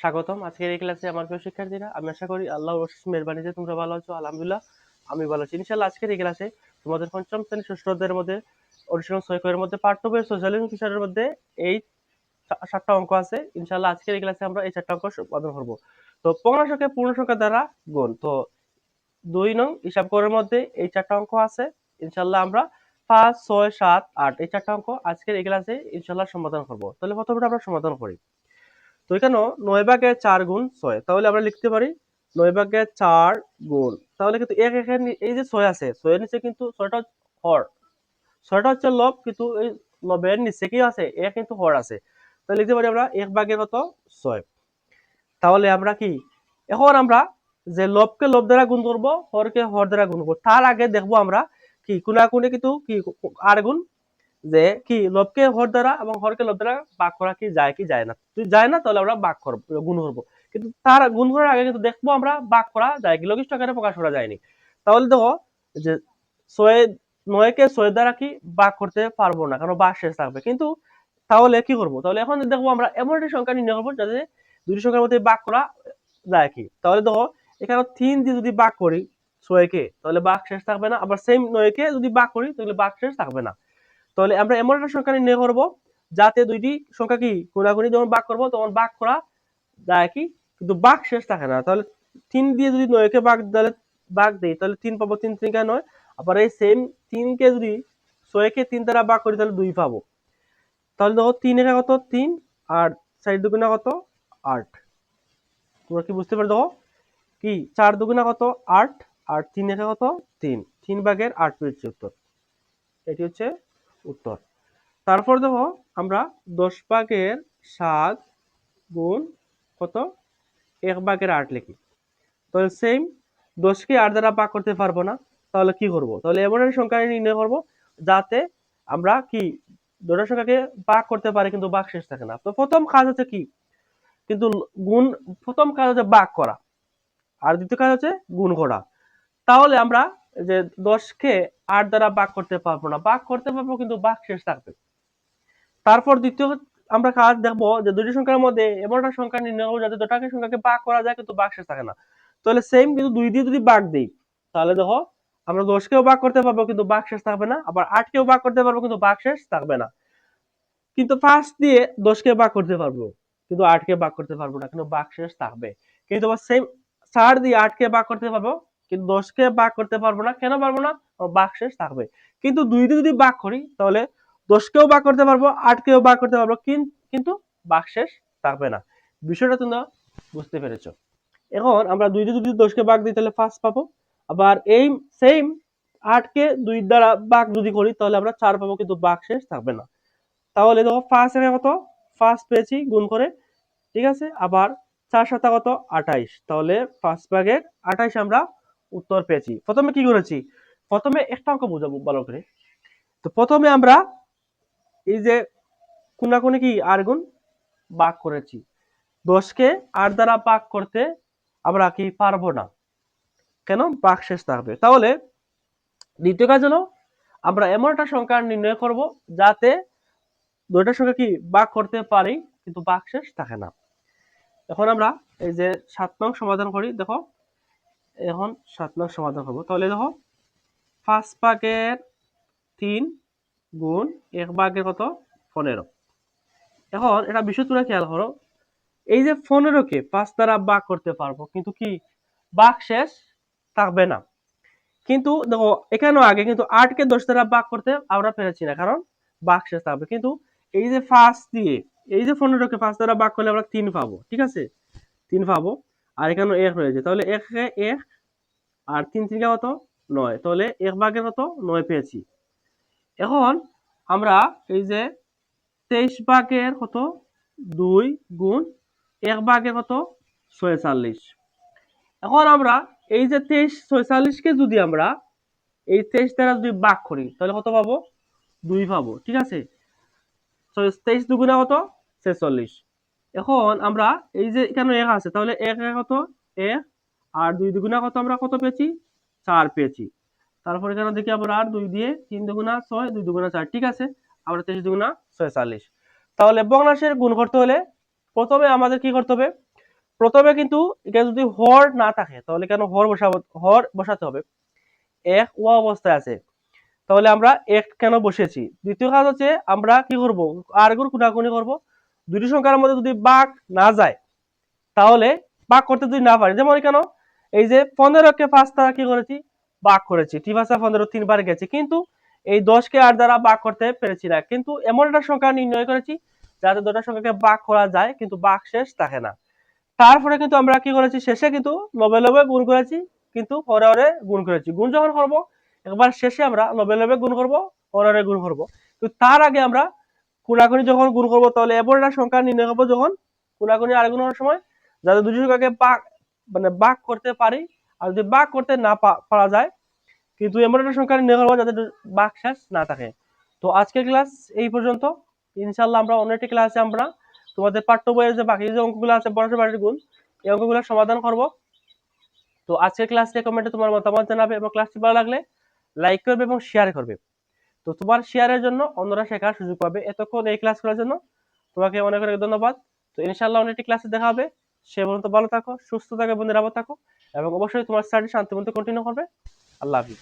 স্বাগতম। আজকের এই ক্লাসে আমার প্রিয় শিক্ষার্থীরা, আমি আশা করি আল্লাহর অশেষ মেহরবানিতে তোমরা ভালো আছো, আলহামদুলিল্লাহ, আমি ভালো আছি। ইনশাআল্লাহ আজকের এই ক্লাসে তোমাদের পঞ্চম শ্রেণি ষষ্ঠ অধ্যায়ের মধ্যে, অনুশীলন ছয় এর মধ্যে বইয়ের সোশ্যালিজম বিষয়ের মধ্যে এই সাতটা অঙ্ক আছে। ইনশাআল্লাহ আজকের এই ক্লাসে আমরা এই চারটা অঙ্ক সমাধান করব তো পূর্ণসংখ্যা পূর্ণ সংখ্যা দ্বারা গুণ। তো দুই নং হিসাব করার মধ্যে এই চারটা অঙ্ক আছে। ইনশাআল্লাহ আমরা পাঁচ, ছয়, সাত, আট এই চারটা অঙ্ক আজকের এই ক্লাসে ইনশাআল্লাহ সমাধান করব। তাহলে প্রথমে আমরা সমাধান করি। তো এখানে নয় ভাগে চার গুণ ছয়। তাহলে আমরা লিখতে পারি নয় ভাগে চার গুণ। তাহলে কিন্তু এক এখানে এই যে ছয় আছে, ছয়ের নিচে কিন্তু ছয়টা হর। ছয়টা হচ্ছে লব, কিন্তু এই লবের নিচে কি আছে? এক কিন্তু হর আছে। তাহলে লিখতে পারি আমরা এক ভাগে কত? ছয়। তাহলে আমরা কি? এখন আমরা যে লবকে লব দ্বারা গুণ করব, হরকে হর দ্বারা গুণ করব, তার আগে দেখব আমরা কি, কোনাকুনি কিন্তু কি আর গুণ? যে কি লবকে হর দ্বারা এবং হরকে লব দ্বারা ভাগ করা কি যায় কি যায় না? যদি যায় না, তাহলে আমরা ভাগ করব, গুণ করব। কিন্তু তার গুণ করার আগে কিন্তু দেখব আমরা ভাগ করা যায় কি? লঘিষ্ঠ আকারে প্রকাশ করা যায়নি। তাহলে দেখো যে ছয় নয়কে ছয় দ্বারা কি ভাগ করতে পারব না? কারণ ভাগ শেষ থাকবে। কিন্তু তাহলে কি করব? তাহলে এখন দেখব আমরা এমন একটি সংখ্যা নির্ণয় করব যাতে দুটি সংখ্যার মধ্যে ভাগ করা যায় কি? তাহলে দেখো এখানে তিন দিয়ে যদি ভাগ করি ছয়কে তাহলে ভাগ শেষ থাকবে না। আবার সেম নয়কে যদি ভাগ করি, তাহলে ভাগ শেষ থাকবে না। তাহলে আমরা এমন একটা সংখ্যা নির্ণয় করব যাতে দুইটি সংখ্যা কি কোনাকুনি যখন ভাগ করব তখন ভাগ করা যায় কি? কিন্তু ভাগ শেষ থাকে না। তাহলে তিন দিয়ে যদি নয় নয়কে ভাগ দিলে ভাগ দেই, তাহলে তিন পাবো তিন তিনকে নয়। আবার এই সেম তিনকে যদি ছয়কে তিন দ্বারা ভাগ করি, তাহলে দুই পাবো। তাহলে দেখো তিন একা কত? তিন। আর চার দুগুণা কত? আট। তোমরা কি বুঝতে পারো দেখো কি? চার দুগুণা কত? আট। আর তিন একা কত? তিন। তিন ভাগের আট পেয়েছি উত্তর এটি হচ্ছে উত্তর। তারপর দেখো আমরা দশ ভাগের সাত গুণ কত? এক ভাগের আট লিখি। তাহলে সেম দশকে আট দ্বারা ভাগ করতে পারব না, তাহলে কি করব? তাহলে এমন একটা সংখ্যা নির্ণয় করব যাতে আমরা কি দুটো সংখ্যাকে ভাগ করতে পারি কিন্তু ভাগ শেষ থাকে না। তো প্রথম কাজ হচ্ছে কি? কিন্তু গুণ, প্রথম কাজ হচ্ছে ভাগ করা। আর দ্বিতীয় কাজ হচ্ছে গুণ করা। তাহলে আমরা যে দশকে আট দ্বারা ভাগ করতে পারব না। ভাগ করতে পারব কিন্তু ভাগ শেষ থাকবে। তারপর দ্বিতীয় আমরা কাজ দেখব যে দুটি সংখ্যার মধ্যে এমন একটা সংখ্যা নির্ণয় করব যাতে দুটাকে সংখ্যাকে ভাগ করা যায় কিন্তু ভাগ শেষ থাকে না। তাহলে সেম কিন্তু দুই দিয়ে যদি ভাগ দিই, তাহলে দেখো আমরা দশকেও ভাগ করতে পারব কিন্তু ভাগ শেষ থাকবে না, আবার আটকেও ভাগ করতে পারব কিন্তু ভাগ শেষ থাকবে না। কিন্তু ফার্স্ট দিয়ে দশকে ভাগ করতে পারব, কিন্তু আটকে ভাগ করতে পারব না, কিন্তু ভাগ শেষ থাকবে। কিন্তু সেম চার দিয়ে আটকে ভাগ করতে পারব, কিন্তু দশকে ভাগ করতে পারব না, কেন পারব না? ভাগ থাকবে কিন্তু দুই দিয়ে যদি ভাগ করি, তাহলে দশকেও ভাগ করতে পারব, আটকেও ভাগ করতে পারব কিন্তু ভাগ থাকবে না। বিষয়টা তোমরা বুঝতে পেরেছ। এখন আমরা দুই দিয়ে যদি দশকে ভাগ দিই, তাহলে ফার্স্ট পাবো। আবার এই সেম আটকে দুই দ্বারা ভাগ যদি করি, তাহলে আমরা চার পাবো, কিন্তু ভাগ শেষ থাকবে না। তাহলে দেখো ফার্স্ট এর কত? ফার্স্ট পেয়েছি, গুণ করে, ঠিক আছে? আবার চার সাতা কত? আঠাইশ। তাহলে ফার্স্ট ভাগের আঠাইশ আমরা উত্তর পেয়েছি। প্রথমে কি করেছি? প্রথমে একটা অঙ্ক বুঝাবো, ভালো করে। তো প্রথমে আমরা এই যে কোনাকুনি কি আর গুণ ভাগ করেছি, দশকে আট দ্বারা ভাগ করতে আমরা কি পারব না? কেন? ভাগ শেষ থাকবে। তাহলে দ্বিতীয় কাজ হলো আমরা এমন একটা সংখ্যা নির্ণয় করব যাতে দুইটা সংখ্যা কি ভাগ করতে পারি, কিন্তু ভাগ শেষ থাকে না। এখন আমরা এই যে সাত নং সমাধান করি, দেখো। এখন সাত নং সমাধান করব। তাহলে দেখো পাঁচ ভাগের তিন গুণ এক ভাগের কত? পনেরো। এখন এটা বিষয় তোমরা খেয়াল করো। এই যে পনেরোকে পাঁচ দ্বারা ভাগ করতে পারব, কিন্তু কি? ভাগ শেষ থাকবে না। কিন্তু দেখো, এখানেও আগে কিন্তু আটকে দশ দ্বারা ভাগ করতে আমরা পেরেছি না, কারণ ভাগ শেষ থাকবে। কিন্তু এই যে ফার্স্ট দিয়ে, এই যে পনেরোকে পাঁচ দ্বারা ভাগ করলে আমরা তিন পাবো, ঠিক আছে? তিন পাবো। আর এখানে এক রয়েছে। তাহলে এক এক আর তিন তিনকে কত? নয়। তাহলে এক ভাগের কত নয় পেয়েছি। এখন আমরা এই যে তেইশ ভাগের কত? দুই গুণ এক ভাগের কত ছয়চল্লিশ। এখন আমরা এই যে তেইশ ছয়চল্লিশকে যদি আমরা এই তেইশ দ্বারা যদি বাঘ করি, তাহলে কত পাবো? দুই পাবো, ঠিক আছে? তেইশ দুগুণা কত? ছেচল্লিশ। এখন আমরা এই যে এখানে এক আছে, তাহলে এক এক কত? এক। আর দুই দুগুণা কত আমরা কত পেয়েছি? চার পেয়েছি। তারপর এখানে দেখি আমরা আর দুই দিয়ে তিন দুগুণা ছয়, দুই দুগুণা চার, ঠিক আছে? আমরা তেইশ দুগুণা ছয়চল্লিশ। তাহলে ভগ্নাংশের গুণ করতে হলে প্রথমে আমাদের কি করতে হবে? প্রথমে কিন্তু এখানে যদি হর না থাকে, তাহলে কেন হর বসাবো, হর বসাতে হবে? এক ও অবস্থায় আছে। তাহলে আমরা এক কেন বসেছি দ্বিতীয় কাজ হচ্ছে আমরা কি করব? আর গুণ গুণাগুণি করব। দুটি সংখ্যার মধ্যে যদি বাঘ না যায়, তাহলে বাঘ করতে যদি না পারি, যেমন কেন এই যে পনেরোকে পাঁচ দ্বারা কি করেছি? বাঘ করেছি। ঠিক আছে, পনেরো তিনবার গেছে। কিন্তু এই দশকে আট দ্বারা বাঘ করতে পেরেছি না। কিন্তু এমন একটা সংখ্যা নির্ণয় করেছি যাতে দুটা সংখ্যাকে বাঘ করা যায়, কিন্তু বাঘ শেষ থাকে না। তারপরে কিন্তু আমরা কি করেছি? শেষে কিন্তু নবে নবে গুণ করেছি, কিন্তু হরে হরে গুণ করেছি। গুণ যখন করব, একবার শেষে আমরা নবে নবে গুণ করব হরে হরে গুণ করব। তো তার আগে আমরা কোনাকুনি যখন গুণ করব, তাহলে এমন একটা সংখ্যা নির্ণয় করব যখন কোনাকুনি আর গুণ হওয়ার সময়, যাতে দুটি সংখ্যাকে বাঘ মানে বাঘ করতে পারি, আর যদি বাঘ করতে না পারা যায়, কিন্তু এমন একটা সংখ্যা নির্ণয় করব যাতে বাঘ শেষ না থাকে। তো আজকের ক্লাস এই পর্যন্ত। ইনশাল্লাহ আমরা অন্য একটি ক্লাসে আমরা তোমাদের পাঠ্য বইয়ের যে বাকি যে অঙ্কগুলো আছে, বড় বাড়ির গুণ, এই অঙ্কগুলো সমাধান করব। তো আজকের ক্লাসে কমেন্টে তোমার মতামত জানাবে এবং ক্লাসটি ভালো লাগলে লাইক করবে এবং শেয়ার করবে। তো তোমার শেয়ারের জন্য অন্যরা শেখার সুযোগ পাবে এতক্ষণ এই ক্লাস করার জন্য। তোমাকে অনেক অনেক ধন্যবাদ। তো ইনশাল্লাহ অন্য একটি ক্লাসে দেখা হবে। সে পর্যন্ত ভালো থাকো, সুস্থ থাকো এবং নিরাপদ থাকো এবং অবশ্যই তোমার স্টাডি শান্তিমতো কন্টিনিউ করবে। আল্লাহ হাফিজ।